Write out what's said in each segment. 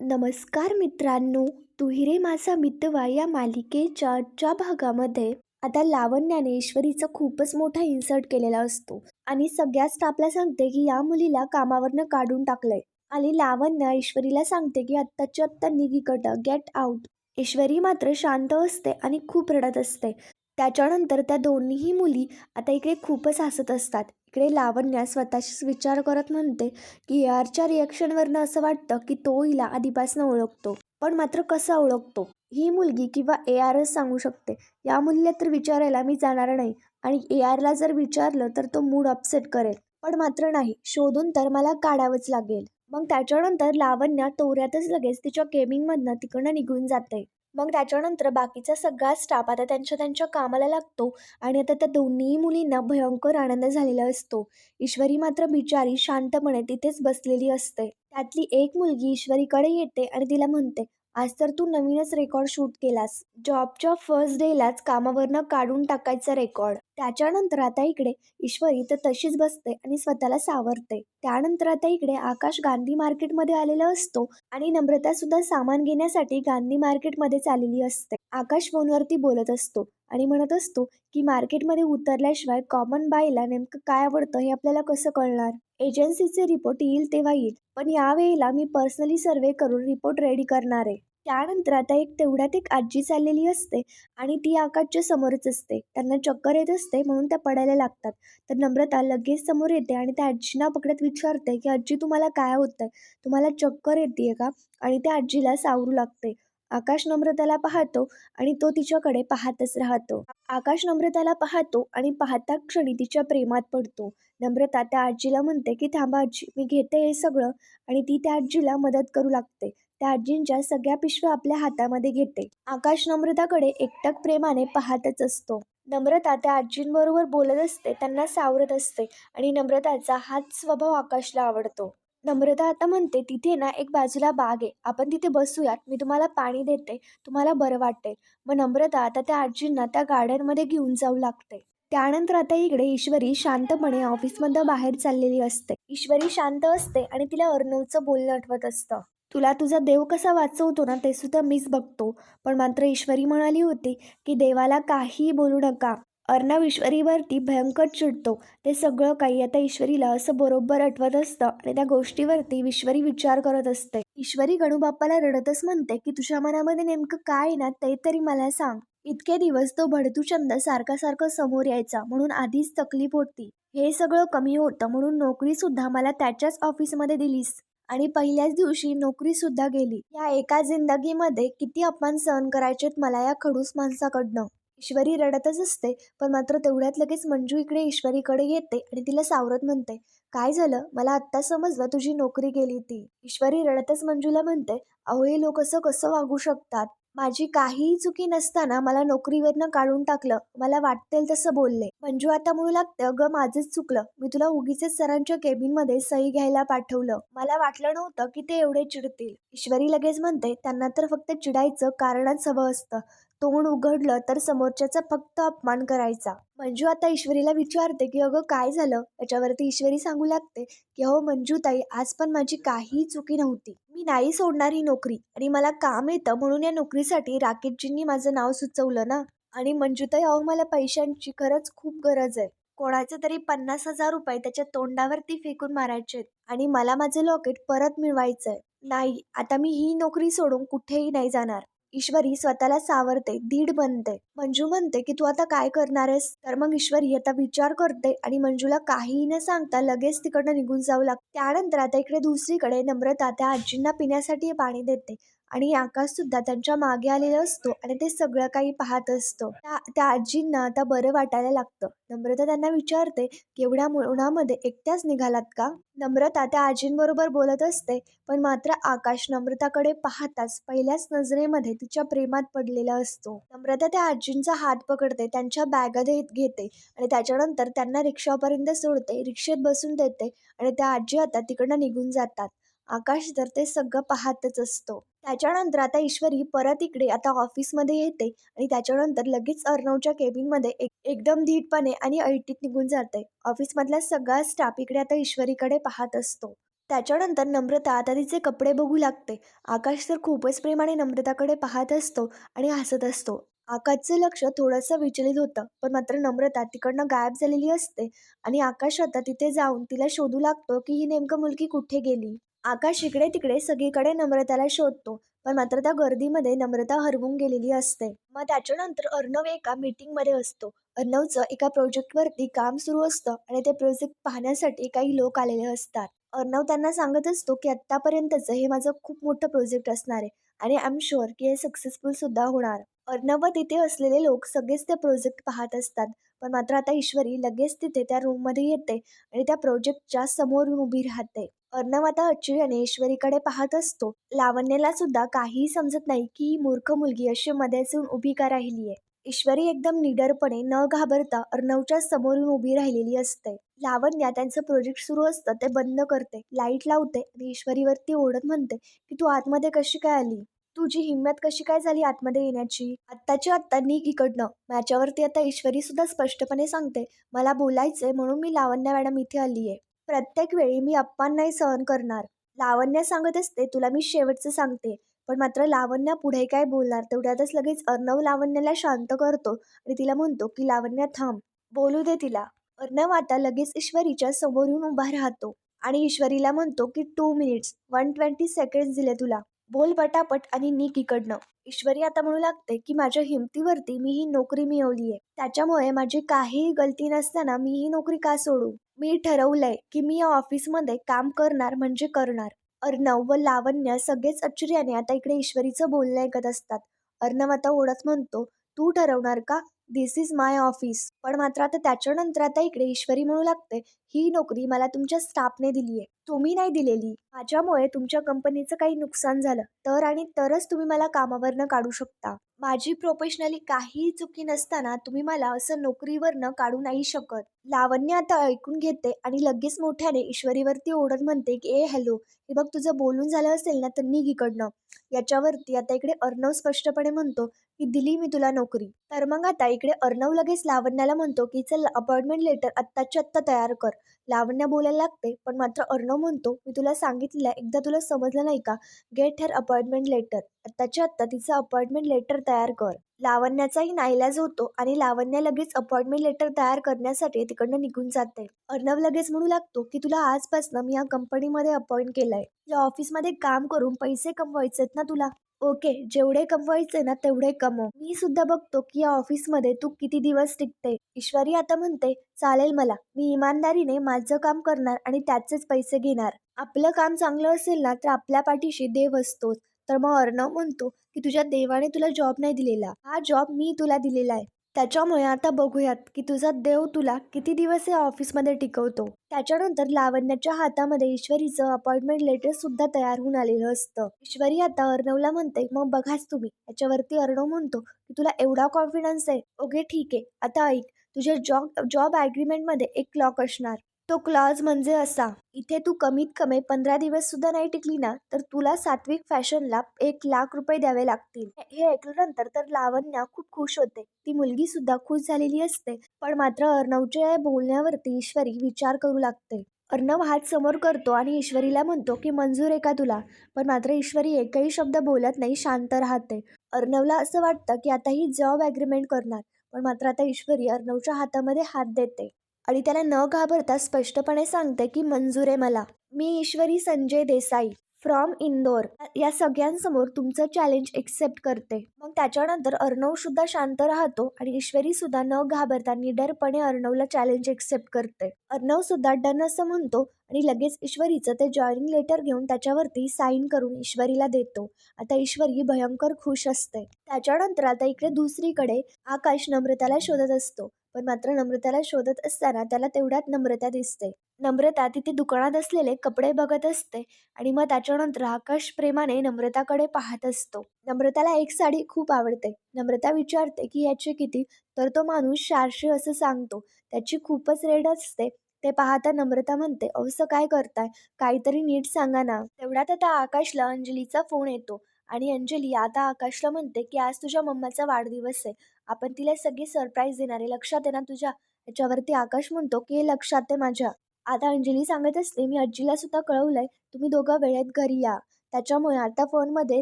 नमस्कार मित्रांनो तुहिरे माझा मितवा या मालिकेच्या आजच्या भागामध्ये? आता लावण्याने ईश्वरीचा खूपच मोठा इन्सर्ट केलेला असतो. आणि सगळ्या स्टाफला सांगते की या मुलीला कामावरनं काढून टाकलंय. आणि लावण्य ईश्वरीला सांगते की आत्ताच्या आत्ता निघिकट गेट आउट ईश्वरी मात्र शांत असते आणि खूप रडत असते. त्याच्यानंतर त्या दोन्हीही मुली आता इकडे खूपच हसत असतात. इकडे लावण्या स्वतःशीच विचार करत म्हणते की यारच्या रिॲक्शनवरनं असं वाटतं की तो हिला आधीपासून ओळखतो पण मात्र कसं ओळखतो? ही मुलगी किंवा ए आरच सांगू शकते. या मुलीला तर विचारायला मी जाणार नाही. आणि ए आरला जर विचारलं तर तो मूड अपसेट करेल. पण मात्र नाही. शोधून तर मला काढावंच लागेल. मग त्याच्यानंतर लावण्या तोऱ्यातच लगेच तिच्या गेमिंगमधनं तिकडनं निघून जाते. मग त्याच्यानंतर बाकीचा सगळा स्टाफ आता त्यांच्या त्यांच्या कामाला लागतो आणि आता त्या दोन्ही मुलींना भयंकर आनंद झालेला असतो. ईश्वरी मात्र बिचारी शांतपणे तिथेच बसलेली असते. त्यातली एक मुलगी ईश्वरीकडे येते आणि तिला म्हणते आज तर तू नवीनच रेकॉर्ड शूट केलास. जॉबच्या फर्स्ट डेलाच कामावरनं काढून टाकायचा रेकॉर्ड त्याच्यानंतर आता इकडे ईश्वरी तर तशीच बसते आणि स्वतःला सावरते. त्यानंतर आता इकडे आकाश गांधी मार्केटमध्ये आलेला असतो आणि नम्रता सुद्धा सामान घेण्यासाठी गांधी मार्केटमध्ये चाललेली असते. आकाश फोनवरती बोलत असतो आणि म्हणत असतो की मार्केटमध्ये उतरल्याशिवाय कॉमन बायला नेमकं काय आवडतं हे आपल्याला कसं कळणार? एजन्सीचे रिपोर्ट येईल तेव्हा येईल. पण यावेळेला मी पर्सनली सर्वे करून रिपोर्ट रेडी करणार आहे. त्यानंतर आता एक तेवढ्यात एक आजी चाललेली असते आणि ती आकाशच्या समोरच असते. त्यांना चक्कर येत असते म्हणून त्या पडायला लागतात. तर नम्रता लगेच समोर येते आणि त्या आजीना पकडत विचारते की आजी तुम्हाला काय होतंय? तुम्हाला चक्कर येते का? आणि त्या आजीला सावरू लागते. आकाश नम्रताला पाहतो आणि तो तिच्याकडे पाहतच राहतो. आकाश नम्रताला पाहतो आणि पाहता क्षणी तिच्या प्रेमात पडतो. नम्रता त्या आजीला म्हणते की थांबा आजी मी घेते हे सगळं आणि ती त्या आजीला मदत करू लागते. त्या आजींच्या सगळ्या पिशव्या आपल्या हातामध्ये घेते. आकाश नम्रताकडे एकटक प्रेमाने पाहतच असतो. नम्रता त्या आजींबरोबर बोलत असते त्यांना सावरत असते आणि नम्रताचा हाच स्वभाव आकाशला आवडतो. नम्रता आता म्हणते तिथे ना एक बाजूला बाग आहे. आपण तिथे बसूयात. मी तुम्हाला पाणी देते. तुम्हाला बरं वाटेल. मग नम्रता आता त्या आजींना त्या गार्डनमध्ये घेऊन जाऊ लागते. त्यानंतर आता इकडे ईश्वरी शांतपणे ऑफिसमधनं बाहेर चाललेली असते. ईश्वरी शांत असते आणि तिला अर्णवचं बोलणं आठवत असतं. तुला तुझा देव कसा वाचवतो ना ते सुद्धा मीच बघतो. पण मात्र ईश्वरी म्हणाली होती की देवाला काहीही बोलू नका. अर्णव ईश्वरीवरती भयंकर चिडतो. ते सगळं काही आता ईश्वरीला असं बरोबर आठवत असतं आणि त्या गोष्टीवरती ईश्वरी विचार करत असते. ईश्वरी गणूबाप्पाला रडतच म्हणते की तुझ्या मनामध्ये नेमकं काय ना ते तरी मला सांग. इतके दिवस तो भडतूचंद सारखा सारखं समोर यायचा म्हणून आधीच तकलीफ होती. हे सगळं कमी होतं म्हणून नोकरी सुद्धा मला त्याच्याच ऑफिसमध्ये दिलीस. आणि पहिल्याच दिवशी नोकरी सुद्धा गेली. या एका जिंदगीमध्ये किती अपमान सहन करायचेत मला या खडूस माणसाकडनं. ईश्वरी रडतच असते पण मात्र तेवढ्यात लगेच मंजू इकडे ईश्वरीकडे येते आणि तिला सावरत म्हणते काय झालं? मला आत्ता समजलं तुझी नोकरी गेली ती. ईश्वरी रडतच मंजूला म्हणते अहो हे लोक असं कसं वागू शकतात? माझी काहीही चुकी नसताना मला नोकरीवरनं काढून टाकलं मला वाटतेल तसं बोलले. मंजू आता म्हणू लागते अगं माझंच चुकलं. मी तुला उगीच सरांच्या केबिनमध्ये सही घ्यायला पाठवलं. मला वाटलं नव्हतं की ते एवढे चिडतील. ईश्वरी लगेच म्हणते त्यांना तर फक्त चिडायचं कारणच हवं असतं. तोंड उघडलं तर समोरच्याचा फक्त अपमान करायचा. मंजू आता ईश्वरीला विचारते की अगं काय झालं? याच्यावरती ईश्वरी सांगू लागते की हो मंजूताई आज पण माझी काही चुकी नव्हती. मी नाही सोडणार ही नोकरी आणि मला काम येतं म्हणून या नोकरीसाठी राकेशजींनी माझं नाव सुचवलं ना? आणि मंजूताई अहो मला पैशांची खरंच खूप गरज आहे. कोणाचे तरी पन्नास हजार रुपये त्याच्या तोंडावरती फेकून मारायचे आणि मला माझं लॉकेट परत मिळवायचंय. नाही आता मी ही नोकरी सोडून कुठेही नाही जाणार. ईश्वरी स्वतःला सावरते दीड बनते. मंजू म्हणते की तू आता काय करणार आहेस? तर मग ईश्वरी आता विचार करते आणि मंजूला काहीही न सांगता लगेच तिकडनं निघून जाऊ लागते. त्यानंतर आता इकडे दुसरीकडे नम्रता त्या आजींना पिण्यासाठी पाणी देते. आणि आकाश सुद्धा त्यांच्या मागे आलेला असतो आणि ते सगळं काही पाहत असतो. त्या त्या आजींना आता बरं वाटायला लागतं. नम्रता त्यांना विचारते की एवढ्या उन्हामध्ये एकट्याच निघालात का? नम्रता त्या आजींबरोबर बोलत असते पण मात्र आकाश नम्रताकडे पाहताच पहिल्याच नजरेमध्ये तिच्या प्रेमात पडलेला असतो. नम्रता त्या आजींचा हात पकडते त्यांच्या बॅगमध्ये घेते आणि त्याच्यानंतर त्यांना रिक्षापर्यंत सोडते रिक्षेत बसून देते आणि त्या आजी आता तिकडनं निघून जातात. आकाश तर ते सगळं पाहतच असतो. त्याच्यानंतर आता ईश्वरी परत इकडे आता ऑफिसमध्ये येते आणि त्याच्यानंतर लगेच अर्णवच्या केबिनमध्ये एक एकदम धीटपणे आणि ऐटीत निघून जाते. ऑफिसमधला सगळा स्टाफ इकडे आता ईश्वरीकडे पाहत असतो. त्याच्यानंतर नम्रता आता तिचे कपडे बघू लागते. आकाश तर खूपच प्रेमाने नम्रताकडे पाहत असतो आणि हसत असतो. आकाशचं लक्ष थोडंसं विचलित होतं पण मात्र नम्रता तिकडनं गायब झालेली असते आणि आकाश आता तिथे जाऊन तिला शोधू लागतो की ही नेमकं मुलगी कुठे गेली? आकाश इकडे तिकडे सगळीकडे नम्रताला शोधतो पण मात्र त्या गर्दीमध्ये नम्रता हरवून गेलेली असते. मग त्याच्यानंतर अर्णव एका मीटिंगमध्ये असतो. अर्णवचं एका प्रोजेक्टवरती काम सुरू असतं आणि ते प्रोजेक्ट पाहण्यासाठी काही लोक आलेले असतात. अर्णव त्यांना सांगत असतो की आत्तापर्यंतचं हे माझं खूप मोठं प्रोजेक्ट असणार आहे आणि आय एम शुअर की हे सक्सेसफुल सुद्धा होणार. अर्णव व तिथे असलेले लोक सगळेच ते प्रोजेक्ट पाहत असतात पण मात्र आता ईश्वरी लगेच तिथे त्या रूममध्ये येते आणि त्या प्रोजेक्टच्या समोर उभी राहते. अर्णव आता आश्चर्याने ईश्वरीकडे पाहत असतो. लावण्याला सुद्धा काहीही समजत नाही की ही मूर्ख मुलगी अशी मध्येच येऊन उभी का राहिली आहे? ईश्वरी एकदम निडरपणे न घाबरता अर्णवच्या समोर येऊन उभी राहिलेली असते. लावण्या त्यांचं प्रोजेक्ट सुरू असतं ते बंद करते लाइट लावते आणि ईश्वरीवरती ओढत म्हणते की तू आतमध्ये कशी काय आली? तुझी हिंमत कशी काय झाली आतमध्ये येण्याची? आत्ताची आत्ता निघ इकडनं. माझ्यावरती आता ईश्वरी सुद्धा स्पष्टपणे सांगते मला बोलायचंय म्हणून मी लावण्या मॅडम इथे आली आहे प्रत्येक वेळी मी अप्पांनाही सहन करणार. लावण्या सांगत असते तुला मी शेवटचं सांगते. पण मात्र लावण्या पुढे काय बोलणार? तेवढ्यातच लगेच अर्णव लावण्याला शांत करतो आणि तिला म्हणतो की लावण्या थांब. बोलू दे तिला. अर्णव आता लगेच ईश्वरीच्या समोर येऊन उभा राहतो आणि ईश्वरीला म्हणतो की two minutes. One twenty seconds दिले तुला. बोल पटापट आणि निक इकडनं. ईश्वरी आता म्हणू लागते की माझ्या हिमतीवरती मी ही नोकरी मिळवली आहे त्याच्यामुळे माझी काहीही गलती नसताना मी ही नोकरी का सोडू? मी ठरवलंय की मी या ऑफिसमध्ये काम करणार म्हणजे करणार. अर्णव व लावण्य सगळेच आश्चर्याने आता इकडे ईश्वरीचं बोलणं ऐकत असतात. अर्णव आता ओढत म्हणतो तू ठरवणार का? दिस इज माय ऑफिस पण मात्र आता त्याच्यानंतर आता इकडे ईश्वरी म्हणू लागते ही नोकरी मला तुमच्या स्टाफने दिली आहे. तुम्ही नाही दिलेली. माझ्यामुळे तुमच्या कंपनीचं काही नुकसान झालं. तर आणि तरच तुम्ही मला कामावरनं काढू शकता. माझी प्रोफेशनली काहीही चुकी नसताना तुम्ही मला असं नोकरीवरनं काढू नाही शकत. लावण्य आता ऐकून घेते आणि लगेच मोठ्याने ईश्वरीवरती ओढत म्हणते की ए हॅलो हे बघ तुझं बोलून झालं असेल ना तर निघ इकडनं. याच्यावरती आता इकडे अर्णव स्पष्टपणे म्हणतो की दिली मी तुला नोकरी. तर मग आता इकडे अर्णव लगेच लावण्याला म्हणतो की चल अपॉइंटमेंट लेटर आत्ताच्या आत्ता तयार कर. लावण्या बोलायला लागते पण मात्र अर्णव म्हणतो मी तुला सांगितलं एकदा तुला समजलं नाही का? गेट हर अपॉइंटमेंट लेटर आत्ताच्या आत्ता तिचं अपॉइंटमेंट लेटर तयार कर. लावण्याचाही नाईलाज होतो आणि लावण्या लगेच अपॉइंटमेंट लेटर तयार करण्यासाठी तिकडनं निघून जाते. अर्णव लगेच म्हणू लागतो की तुला आजपासून मी या कंपनीमध्ये अपॉइंट केलंय. या ऑफिसमध्ये काम करून पैसे कमवायचेत ना तुला? ओके जेवढे कमवायचे ना तेवढे कमव. मी सुद्धा बघतो की या ऑफिसमध्ये तू किती दिवस टिकते. ईश्वरी आता म्हणते चालेल मला. मी इमानदारीने माझं काम करणार आणि त्याचेच पैसे घेणार. आपलं काम चांगलं असेल ना तर आपल्या पाठीशी देव असतोच. तर मग अर्णव म्हणतो की तुझ्या देवाने तुला जॉब नाही दिलेला. हा जॉब मी तुला दिलेला आहे. त्याच्यामुळे आता बघूयात की तुझा देव तुला किती दिवस या ऑफिसमध्ये टिकवतो? त्याच्यानंतर लावण्याच्या हातामध्ये ईश्वरीचं अपॉइंटमेंट लेटर सुद्धा तयार होऊन आलेलं असतं. ईश्वरी आता अर्णवला म्हणते मग बघाच तुम्ही. याच्यावरती अर्णव म्हणतो की तुला एवढा कॉन्फिडन्स आहे. ओके ठीक आहे. आता ऐक. तुझ्या जॉब जॉब ॲग्रीमेंटमध्ये एक क्लॉक असणार. तो क्लॉज म्हणजे असा इथे तू कमीत कमी पंधरा दिवस सुद्धा नाही टिकली ना तर तुला सात्विक फॅशनला एक लाख रुपये द्यावे लागतील. हे ऐकल्यानंतर तर लावण्या खूप खुश होते. ती मुलगी सुद्धा खुश झालेली असते पण मात्र अर्णवच्या या बोलण्यावरती ईश्वरी विचार करू लागते. अर्णव हात समोर करतो आणि ईश्वरीला म्हणतो की मंजूर आहे का तुला? पण मात्र ईश्वरी एकही शब्द बोलत नाही शांत राहते. अर्णवला असं वाटतं की आता ही जॉब ॲग्रीमेंट करणार पण मात्र आता ईश्वरी अर्णवच्या हातामध्ये हात देते. आणि त्याला न घाबरता स्पष्टपणे सांगते की मंजूर आहे मला. मी ईश्वरी संजय देसाई फ्रॉम इंदोर. या सगळ्यांसमोर तुमचं चॅलेंज एक्सेप्ट करते. मग त्याच्यानंतर अर्णव सुद्धा शांत राहतो आणि ईश्वरी सुद्धा न घाबरता निडरपणे अर्णवला चॅलेंज एक्सेप्ट करते. अर्णव सुद्धा डन असं म्हणतो आणि लगेच ईश्वरीचं ते जॉईनिंग लेटर घेऊन त्याच्यावरती साईन करून ईश्वरीला देतो. आता ईश्वरी भयंकर खुश असते. त्याच्यानंतर आता इकडे दुसरीकडे आकाश नम्रताला शोधत असतो. पण मात्र नम्रताला शोधत असताना त्याला तेवढ्यात नम्रता दिसते. नम्रता तिथे दुकानात असलेले कपडे बघत असते आणि मग त्याच्यानंतर आकाश प्रेमाने नम्रताकडे पाहत असतो. नम्रताला एक साडी खूप आवडते. नम्रता विचारते की याचे किती? तर तो माणूस चारशे असं सांगतो. त्याची खूपच रेड असते. ते पाहता नम्रता म्हणते असं काय करताय? काहीतरी नीट सांगा ना. तेवढ्यात आता आकाशला अंजलीचा फोन येतो. आणि अंजली आता आकाशला म्हणते की आज तुझ्या मम्माचा वाढदिवस आहे. आपण तिला सगळी सरप्राईज देणार आहे. लक्षात आहे ना तुझ्या? याच्यावरती आकाश म्हणतो की हे लक्षात आहे माझ्या. आता अंजली सांगत असते मी आजीला सुद्धा कळवलंय. तुम्ही दोघं वेळेत घरी या. त्याच्यामुळे आता फोनमध्ये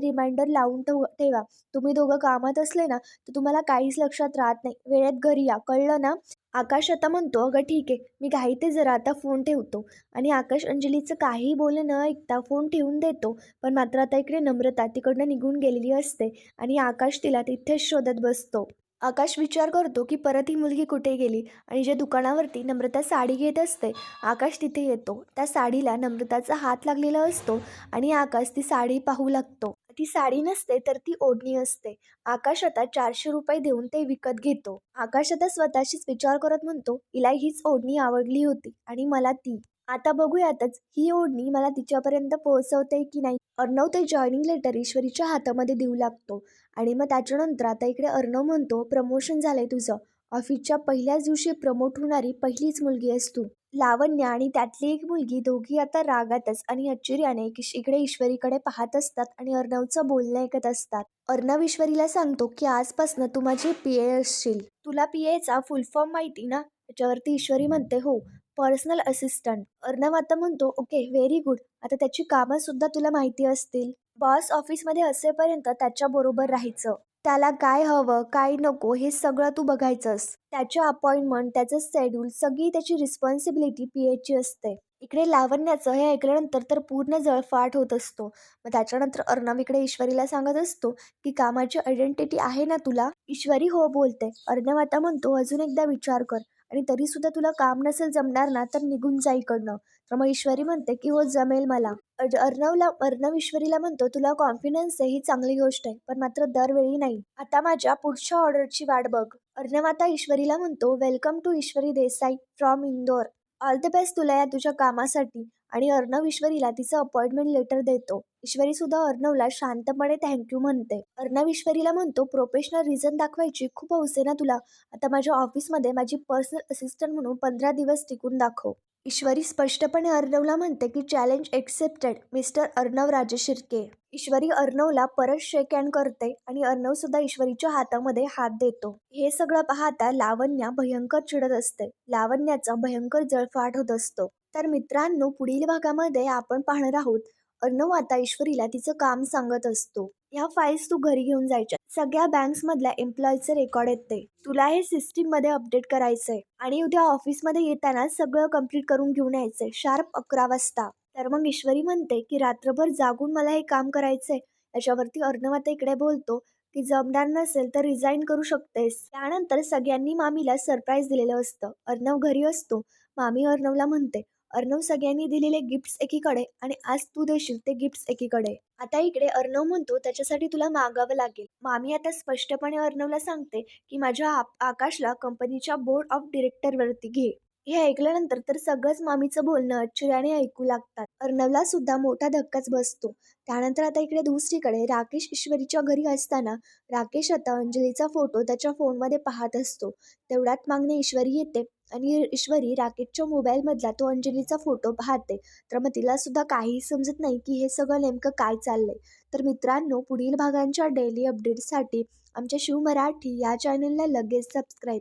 रिमाइंडर लावून ठेवा. तुम्ही दोघं कामात असले ना तर तुम्हाला काहीच लक्षात राहत नाही. वेळेत घरी या. कळलं ना? आकाश आता म्हणतो अगं ठीक आहे मी घाईते जरा आता फोन ठेवतो. आणि आकाश अंजलीचं काही बोलणं न ऐकता फोन ठेवून देतो पण मात्र आता इकडे नम्रता तिकडनं निघून गेलेली असते आणि आकाश तिला तिथेच शोधत बसतो. आकाश विचार करतो की परत ही मुलगी कुठे गेली आणि ज्या दुकानावरती नम्रता साडी घेत असते आकाश तिथे येतो. त्या साडीला नम्रताचा हात लागलेला असतो आणि आकाश ती साडी पाहू लागतो. ती साडी नसते तर ती ओढणी असते. आकाश आता चारशे रुपये देऊन ते विकत घेतो. आकाश आता स्वतःशीच विचार करत म्हणतो हिला हीच ओढणी आवडली होती आणि मला ती. आता बघूयातच ही ओढणी मला तिच्यापर्यंत पोहोचवते की नाही? अर्णव ते जॉईनिंग लेटर ईश्वरीच्या हातामध्ये देऊ लागतो. आणि मग त्याच्यानंतर आता इकडे अर्णव म्हणतो प्रमोशन झालंय तुझं. ऑफिसच्या पहिल्याच दिवशी प्रमोट होणारी पहिलीच मुलगी आहेस तू. लावण्य आणि त्यातली एक मुलगी दोघी आता रागातच आणि आश्चर्याने इकडे ईश्वरीकडे पाहत असतात आणि अर्णवचं बोलणं ऐकत असतात. अर्णव ईश्वरीला सांगतो की आजपासून तू माझी पी ए असशील. तुला पी एचा फुल फॉर्म माहिती ना? त्याच्यावरती ईश्वरी म्हणते हो पर्सनल असिस्टंट अर्णव आता म्हणतो ओके व्हेरी गुड आता त्याची कामं सुद्धा तुला माहिती असतील. बॉस ऑफिसमध्ये असेपर्यंत त्याच्याबरोबर राहायचं. त्याला काय हवं काय नको हे सगळं तू बघायचंस. त्याच्या अपॉइंटमेंट त्याचं शेड्यूल सगळी त्याची रिस्पॉन्सिबिलिटी पी एचची असते. इकडे लावण्याचं हे ऐकल्यानंतर तर पूर्ण जळफाट होत असतो. मग त्याच्यानंतर अर्णव इकडे ईश्वरीला सांगत असतो की कामाची आयडेंटिटी आहे ना तुला? ईश्वरी हो बोलते. अर्णव आता म्हणतो अजून एकदा विचार कर. आणि तरी सुद्धा तुला काम नसेल जमणार ना तर निघून जा इकडनं. तर मग ईश्वरी म्हणते की हो जमेल मला. अज- अर्णवला अर्णव ईश्वरीला म्हणतो तुला कॉन्फिडन्स आहे ही चांगली गोष्ट आहे पण मात्र दरवेळी नाही. आता माझ्या पुढच्या ऑर्डरची वाट बघ. अर्णव आता ईश्वरीला म्हणतो welcome to Ishwari Desai from Indore all the best तुला या तुझ्या कामासाठी. आणि अर्णव ईश्वरीला तिचं अपॉइंटमेंट लेटर देतो. ईश्वरी सुद्धा अर्णवला शांतपणे थँक्यू म्हणते. अर्णव ईश्वरीला म्हणतो प्रोफेशनल रिझन दाखवायची खूप हौस आहे ना तुला. आता माझ्या ऑफिसमध्ये माझी पर्सनल असिस्टंट म्हणून पंधरा दिवस टिकून दाखव. ईश्वरी स्पष्टपणे अर्णवला म्हणते की चॅलेंज एक्सेप्टेड मिस्टर अर्णव राजे शिर्के ईश्वरी अर्णवला परत शेक हँड करते आणि अर्णव सुद्धा ईश्वरीच्या हातामध्ये हात देतो. हे सगळं पाहता लावण्या भयंकर चिडत असते. लावण्याचा भयंकर जळफाट होत असतो. तर मित्रांनो पुढील भागामध्ये आपण पाहणार आहोत अर्णव आता ईश्वरीला तिचं काम सांगत असतो. ह्या फाईल्स तू घरी घेऊन जायच्या. सगळ्या बँक्समधल्या एम्प्लॉईचे रेकॉर्ड येते तुला हे सिस्टीममध्ये अपडेट अपडेट करायचंय आणि उद्या ऑफिसमध्ये येताना सगळं कंप्लीट करून घेऊन यायचंय. शार्प अकरा वाजता. तर मग ईश्वरी म्हणते की रात्रभर जागून मला हे काम करायचंय. याच्यावरती अर्णवाता इकडे बोलतो की जमणार नसेल तर रिझाईन करू शकतेस त्यानंतर सगळ्यांनी मामीला सरप्राईज दिलेलं असतं. अर्णव घरी असतो. मामी अर्णवला म्हणते अर्णव सगळ्यांनी दिलेले गिफ्ट्स एकीकडे आणि आज तू देशील ते गिफ्ट्स एकीकडे. आता इकडे अर्णव म्हणतो त्याच्यासाठी तुला मागावं लागेल. मामी आता स्पष्टपणे अर्णवला सांगते की माझ्या आकाशला कंपनीच्या बोर्ड ऑफ डिरेक्टरवरती घे. हे ऐकल्यानंतर तर सगळंच मामीचं बोलणं आश्चर्याने ऐकू लागतात. अर्णवला सुद्धा मोठा धक्काच बसतो. त्यानंतर आता इकडे दुसरीकडे राकेश ईश्वरीच्या घरी असताना राकेश आता अंजलीचा फोटो त्याच्या फोनमध्ये पाहत असतो. तेवढ्यात मागणे ईश्वरी येते आणि ईश्वरी राकेशच्या मोबाईलमधला तो अंजलीचा फोटो पाहते. तर मग तिला सुद्धा काही समजत नाही की हे सगळं नेमकं काय चाललंय. तर मित्रांनो पुढील भागांच्या डेली अपडेटसाठी आमच्या शिव मराठी या चॅनलला लगेच सबस्क्राईब